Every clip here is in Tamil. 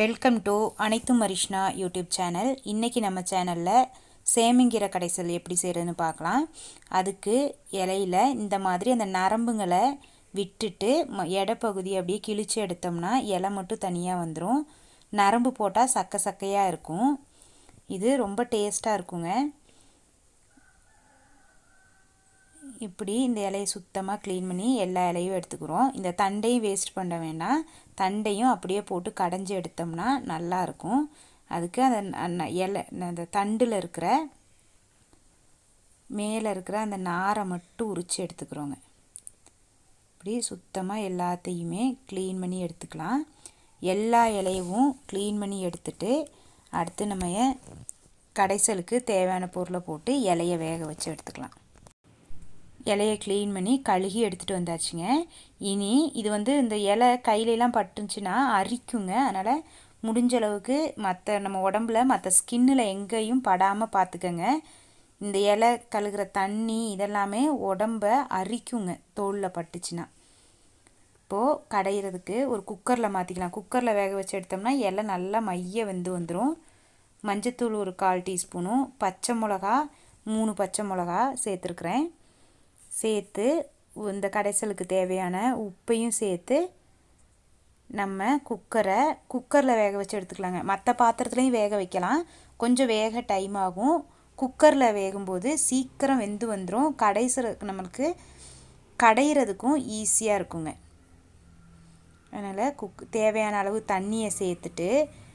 வெல்கம் டு அனைத்து மரிஷ்னா யூடியூப் சேனல். இன்றைக்கி நம்ம சேனலில் சேமிங்கிற கடைசல் எப்படி செய்கிறதுன்னு பார்க்கலாம். அதுக்கு இலையில் இந்த மாதிரி அந்த நரம்புங்களை விட்டுட்டு ம எடைப்பகுதி அப்படியே கிழிச்சு எடுத்தோம்னா இலை மட்டும் தனியாக வந்துடும் நரம்பு போட்டால் சக்க சக்கையாக இருக்கும். இது ரொம்ப டேஸ்ட்டாக இருக்குங்க. இப்படி இந்த இலையை சுத்தமாக க்ளீன் பண்ணி எல்லா இலையும் எடுத்துக்கிறோம். இந்த தண்டையும் வேஸ்ட் பண்ண வேண்டாம். தண்டையும் அப்படியே போட்டு கடைஞ்சி எடுத்தோம்னா நல்லாயிருக்கும் அதுக்கு அந்த இலை அந்த தண்டில் இருக்கிற மேலே இருக்கிற அந்த நாரை மட்டும் உரித்து எடுத்துக்கிறோங்க. இப்படி சுத்தமாக எல்லாத்தையுமே க்ளீன் பண்ணி எடுத்துக்கலாம். எல்லா இலையவும் க்ளீன் பண்ணி எடுத்துட்டு அடுத்து நம்ம கடைசலுக்கு தேவையான பொருளை போட்டு இலையை வேக வச்சு எடுத்துக்கலாம். இலையை க்ளீன் பண்ணி கழுகி எடுத்துகிட்டு வந்தாச்சுங்க. இனி இது வந்து இந்த இலை கையிலலாம் பட்டுச்சுன்னா அரிக்குங்க. அதனால் முடிஞ்ச அளவுக்கு மற்ற நம்ம உடம்புல மற்ற ஸ்கின்னில் எங்கேயும் படாமல் பார்த்துக்கங்க இந்த இலை கழுகிற தண்ணி இதெல்லாமே உடம்ப அரிக்குங்க தோலில் பட்டுச்சுன்னா. இப்போது கடையிறதுக்கு ஒரு குக்கரில் மாற்றிக்கலாம் குக்கரில் வேக வச்சு எடுத்தோம்னா இலை நல்லா மைய வெந்து வந்துடும் மஞ்சத்தூள் ஒரு கால் டீஸ்பூனும் பச்சை மிளகா மூணு பச்சை மிளகா சேர்த்துருக்குறேன். சேர்த்து இந்த கடைசலுக்கு தேவையான உப்பையும் சேர்த்து நம்ம குக்கரை குக்கரில் வேக வச்சு எடுத்துக்கலாங்க. மற்ற பாத்திரத்துலையும் வேக வைக்கலாம். கொஞ்சம் வேக டைம் ஆகும். குக்கரில் வேகும்போது சீக்கிரம் வெந்து வந்துடும் கடைசிற நம்மளுக்கு கடையிறதுக்கும் ஈஸியாக இருக்குங்க. அதனால் குக் தேவையான அளவு தண்ணியை சேர்த்துட்டு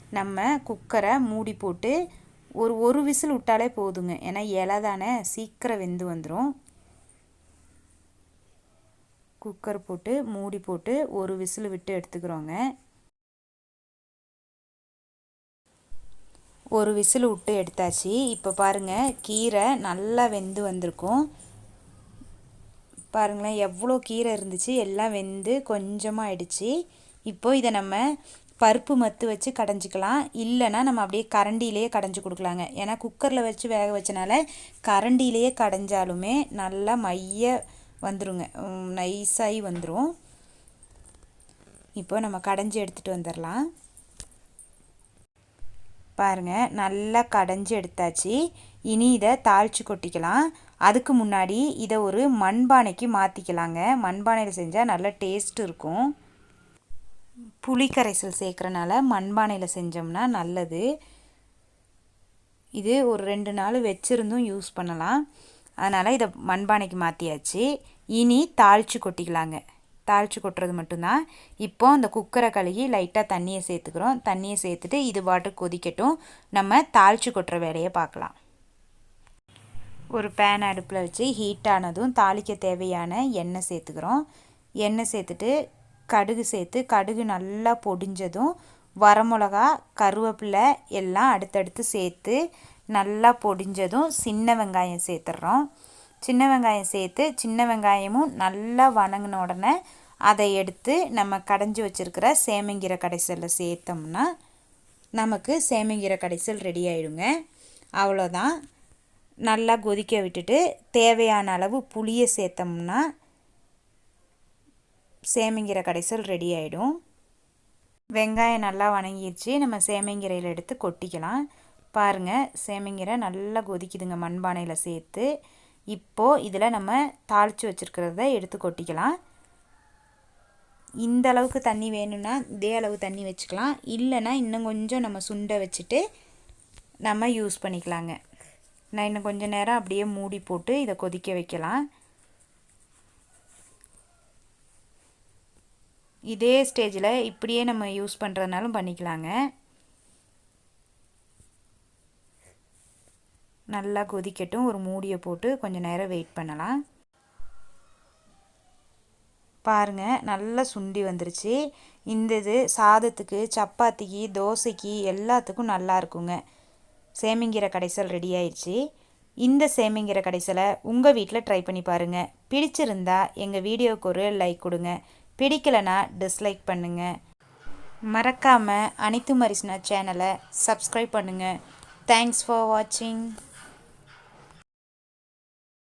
நம்ம குக்கரை மூடி போட்டு ஒரு ஒரு விசில் விட்டாலே போதுங்க. ஏன்னா இலை தானே சீக்கிரம் வெந்து வந்துடும் குக்கர் போட்டு மூடி போட்டு ஒரு விசில் விட்டு எடுத்துக்கிறோங்க. ஒரு விசில் விட்டு எடுத்தாச்சு. இப்போ பாருங்கள் கீரை நல்லா வெந்து வந்திருக்கும். பாருங்களேன் எவ்வளோ கீரை இருந்துச்சு. எல்லாம் வெந்து கொஞ்சமாக ஆயிடுச்சு. இப்போ இதை நம்ம பருப்பு மத்து வச்சு கடைஞ்சிக்கலாம். இல்லைன்னா நம்ம அப்படியே கரண்டியிலேயே கடைஞ்சி கொடுக்கலாங்க. ஏன்னா குக்கரில் வச்சு வேக வச்சனால கரண்டிலேயே கடைஞ்சாலுமே நல்லா மைய வந்துருங்க. நைஸாகி வந்துடும் இப்போ நம்ம கடைஞ்சி எடுத்துகிட்டு வந்துடலாம் பாருங்கள் நல்லா கடைஞ்சி எடுத்தாச்சு. இனி இதை தாளித்து கொட்டிக்கலாம். அதுக்கு முன்னாடி இதை ஒரு மண்பானைக்கு மாற்றிக்கலாங்க மண்பானையில் செஞ்சால் நல்ல டேஸ்ட் இருக்கும். புளி கரைசல் சேர்க்குறனால மண்பானையில் செஞ்சோம்னா நல்லது. இது ஒரு ரெண்டு நாள் வச்சுருந்தும் யூஸ் பண்ணலாம். அதனால் இதை மண்பானைக்கு மாற்றியாச்சு இனி தாளித்து கொட்டிக்கலாங்க. தாளித்து கொட்டுறது மட்டும்தான். இப்போ அந்த குக்கரை கழுகி லைட்டாக தண்ணியை சேர்த்துக்கிறோம். தண்ணியை சேர்த்துட்டு இது பாட்டு கொதிக்கட்டும். நம்ம தாளித்து கொட்டுற வேலையை பார்க்கலாம். ஒரு பேன் அடுப்பில் வச்சு ஹீட் ஆனதும் தாளிக்க தேவையான எண்ணெய் சேர்த்துக்கிறோம். எண்ணெய் சேர்த்துட்டு கடுகு சேர்த்து கடுகு நல்லா பொடிஞ்சதும் வரமிளகா கருவேப்பிலை எல்லாம் அடுத்தடுத்து சேர்த்து நல்லா பொடிஞ்சதும் சின்ன வெங்காயம் சேர்த்துட்றோம் சின்ன வெங்காயம் சேர்த்து சின்ன வெங்காயமும் நல்லா வணங்கின உடனே அதை எடுத்து நம்ம கடைஞ்சி வச்சுருக்கிற சேமங்கீரை கடைசலில் சேர்த்தோம்னா நமக்கு சேமங்கீரை கடைசல் ரெடி ஆகிடுங்க அவ்வளோதான். நல்லா கொதிக்க விட்டுட்டு தேவையான அளவு புளியை சேர்த்தோம்னா சேமங்கீரை கடைசல் ரெடி ஆகிடும் வெங்காயம் நல்லா வணங்கிடுச்சு நம்ம சேமங்கீரையில் எடுத்து கொட்டிக்கலாம். பாருங்கள் சேமிங்கரை நல்லா கொதிக்குதுங்க மண்பானையில் சேர்த்து. இப்போது இதில் நம்ம தாளித்து வச்சுருக்கிறத எடுத்து கொட்டிக்கலாம். இந்த அளவுக்கு தண்ணி வேணும்னா இதே அளவு தண்ணி வச்சுக்கலாம். இல்லைன்னா இன்னும் கொஞ்சம் நம்ம சுண்டை வச்சுட்டு நம்ம யூஸ் பண்ணிக்கலாங்க. நான் இன்னும் கொஞ்சம் நேரம் அப்படியே மூடி போட்டு இதை கொதிக்க வைக்கலாம். இதே ஸ்டேஜில் இப்படியே நம்ம யூஸ் பண்ணுறதுனாலும் பண்ணிக்கலாங்க. நல்லா கொதிக்கட்டும். ஒரு மூடியை போட்டு கொஞ்சம் நேரம் வெயிட் பண்ணலாம். பாருங்கள் நல்லா சுண்டி வந்துருச்சு. இந்த இது சாதத்துக்கு சப்பாத்திக்கு தோசைக்கு எல்லாத்துக்கும் நல்லா இருக்குங்க. சேமிங்கிற கடைசல் ரெடி ஆயிடுச்சு இந்த சேமிங்கிற கடைசலை உங்கள் வீட்டில் ட்ரை பண்ணி பாருங்கள் பிடிச்சிருந்தா எங்கள் வீடியோவுக்கு ஒரு லைக் கொடுங்க. பிடிக்கலைன்னா டிஸ்லைக் பண்ணுங்கள் மறக்காமல் அனைத்து மரிசனா சேனலை சப்ஸ்கிரைப் பண்ணுங்கள் தேங்க்ஸ் ஃபார் வாட்சிங்